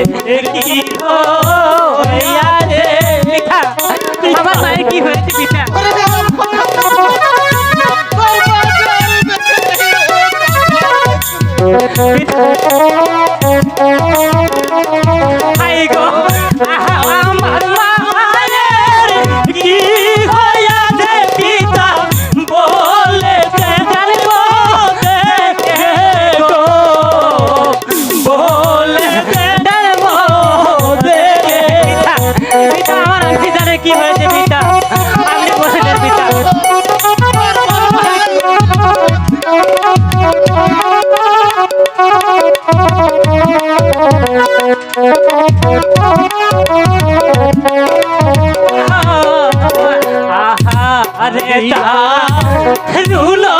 কি হয়েছে পিঠা আমার মায়ের কি হয়েছে পিঠা এটা রুলো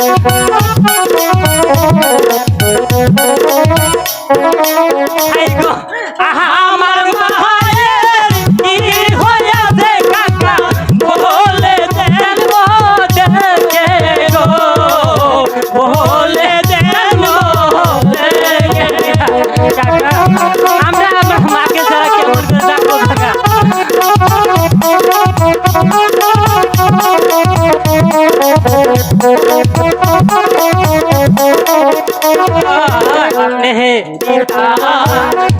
Thank. हैं।